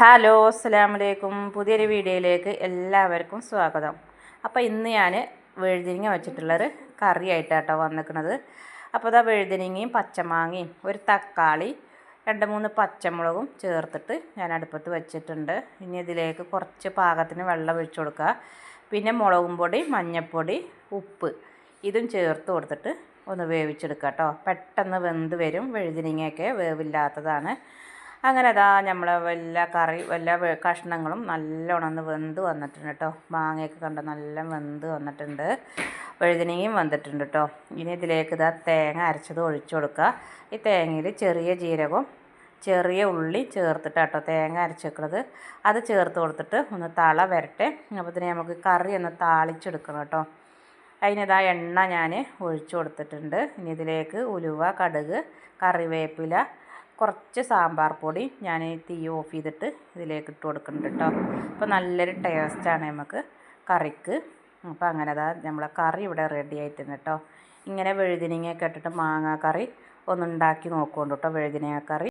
Hello അസ്സലാമലൈക്കും. പുതിയൊരു വീഡിയോയിലേക്ക് എല്ലാവർക്കും സ്വാഗതം. അപ്പോൾ ഇന്ന് ഞാൻ വെഴുതിരിങ്ങ വെച്ചിട്ടുള്ളൊരു കറി ആയിട്ടാട്ടോ വന്നിരിക്കുന്നത് അപ്പോൾ ഇതാ വെഴുതിരിങ്ങയും പച്ചമാങ്ങയും ഒരു തക്കാളി രണ്ട് മൂന്ന് പച്ചമുളകും ചേർത്തിട്ട് ഞാൻ അടുപ്പത്ത് വെച്ചിട്ടുണ്ട്. ഇനി ഇതിലേക്ക് കുറച്ച് പാകത്തിന് വെള്ളം ഒഴിച്ചു കൊടുക്കുക. പിന്നെ മുളകും പൊടി മഞ്ഞൾപ്പൊടി ഉപ്പ് ഇതും ചേർത്ത് കൊടുത്തിട്ട് ഒന്ന് വേവിച്ചെടുക്കുക കേട്ടോ. പെട്ടെന്ന് വെന്ത് വരും. വെഴുതിരിങ്ങയൊക്കെ വേവില്ലാത്തതാണ്. അങ്ങനെ അതാ നമ്മളെ വല്ല കറി വല്ല കഷ്ണങ്ങളും നല്ലോണം ഒന്ന് വെന്ത് വന്നിട്ടുണ്ട് കേട്ടോ മാങ്ങയൊക്കെ കണ്ട നല്ല വെന്ത് വന്നിട്ടുണ്ട്. വഴുതനയും വന്നിട്ടുണ്ട് കേട്ടോ ഇനി ഇതിലേക്ക് ഇതാ തേങ്ങ അരച്ചത് ഒഴിച്ചു കൊടുക്കുക ഈ തേങ്ങയിൽ ചെറിയ ജീരകവും ചെറിയ ഉള്ളി ചേർത്തിട്ട് കേട്ടോ തേങ്ങ അരച്ചേക്കുന്നത് അത് ചേർത്ത് കൊടുത്തിട്ട് ഒന്ന് തള വരട്ടെ. അപ്പോൾ ഇതിനെ നമുക്ക് കറി ഒന്ന് താളിച്ചെടുക്കണം കേട്ടോ അതിനിതാ എണ്ണ ഞാൻ ഒഴിച്ചു കൊടുത്തിട്ടുണ്ട്. ഇനി ഇതിലേക്ക് ഉലുവ കടുക് കറിവേപ്പില കുറച്ച് സാമ്പാർ പൊടി ഞാൻ തീ ഓഫ് ചെയ്തിട്ട് ഇതിലേക്ക് ഇട്ട് കൊടുക്കുന്നുണ്ട് കേട്ടോ. അപ്പോൾ നല്ലൊരു ടേസ്റ്റാണ് നമുക്ക് കറിക്ക്. അപ്പോൾ അങ്ങനെ അതാ നമ്മളെ കറി ഇവിടെ റെഡി ആയിട്ടുണ്ട് കേട്ടോ. ഇങ്ങനെ വഴുതിനങ്ങയൊക്കെ ഇട്ടിട്ട് മാങ്ങാ കറി ഒന്ന് ഉണ്ടാക്കി നോക്കുകൊണ്ട് കേട്ടോ വഴുതിനങ്ങ കറി.